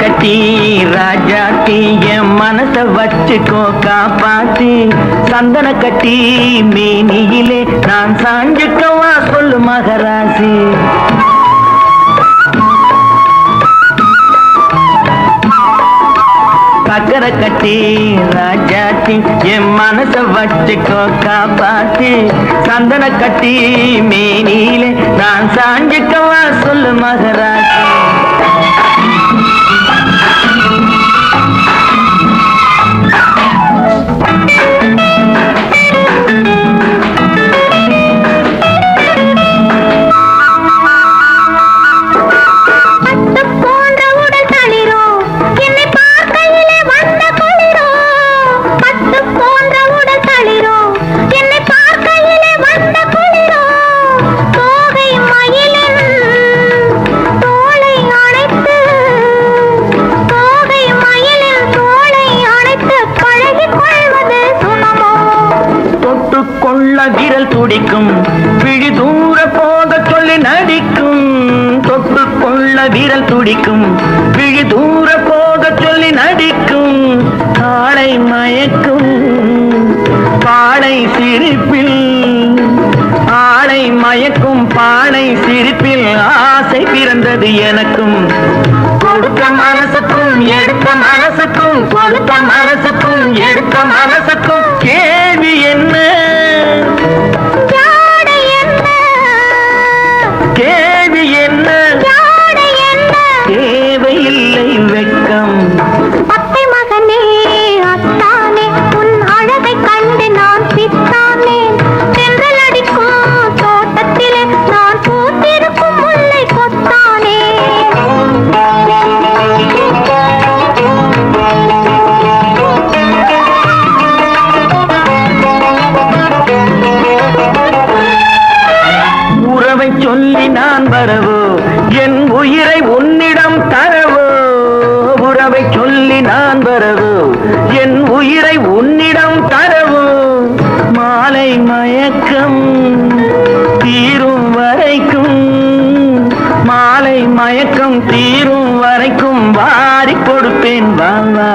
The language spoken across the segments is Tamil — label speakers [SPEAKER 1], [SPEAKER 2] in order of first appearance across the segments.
[SPEAKER 1] கட்டி ராஜாத்தி என் மனச வச்சுக்கோ காப்பாத்தி. சந்தன கட்டி மேனியிலே நான் சாஞ்சுக்கவா சொல்லு மகராசி. சக்கரை கட்டி ராஜாத்தி என் மனச வச்சுக்கோ காப்பாத்தி. சந்தன கட்டி மேனியிலே நான் சாஞ்சுக்கவா சொல்லு மகராசி. கொள்ள விரல் துடிக்கும். விழி தூர போக சொல்லி நடிக்கும். தொட்டு கொள்ள விரல் துடிக்கும். விழி தூர போக சொல்லி நடிக்கும். காளை மயக்கும். பாடை சிரிப்பில் ஆளை மயக்கும். பாடை சிரிப்பில் ஆசை பிறந்தது எனக்கும். கொடுத்த மனசுக்கும் எடுத்த மனசுக்கும் கொடுத்த மனசுக்கும் எடுத்த மனசுக்கும். வரவோ என் உயிரை உன்னிடம் தரவோ? உறவை சொல்லி நான் வரவோ? என் உயிரை உன்னிடம் தரவோ? மாலை மயக்கம் தீரும் வரைக்கும் மாலை மயக்கம் தீரும் வரைக்கும் வாரி கொடுப்பேன் வாவா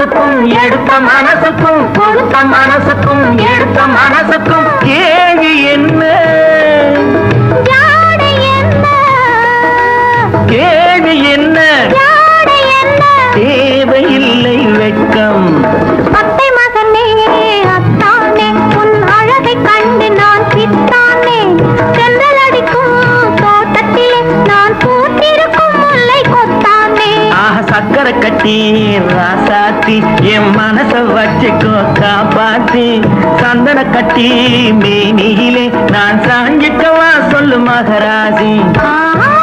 [SPEAKER 1] மனசுக்கும் எடுத்த மனசுக்கும் கொடுத்த மனசுக்கும் எடுத்த மனசுக்கும் கேள்வி என்ன? கேள்வி
[SPEAKER 2] என்ன?
[SPEAKER 1] தேவையில்லை வெட்கம்.
[SPEAKER 2] அத்தை மகனே அத்தானே உன் அழகை கண்டு நான் பித்தானே சென்றல் அடிக்கும் தோட்டத்திலே நான் பூத்திருக்கும் முல்லை கொத்தானே.
[SPEAKER 1] ஆஹ சக்கரை கட்டி ராசாத்தி என் மனச வச்சுக்கோ காப்பாத்தி சந்தன கட்டி மேனியிலே நான் சாஞ்சிக்கவா சொல்லு மகராசி.
[SPEAKER 2] ஆ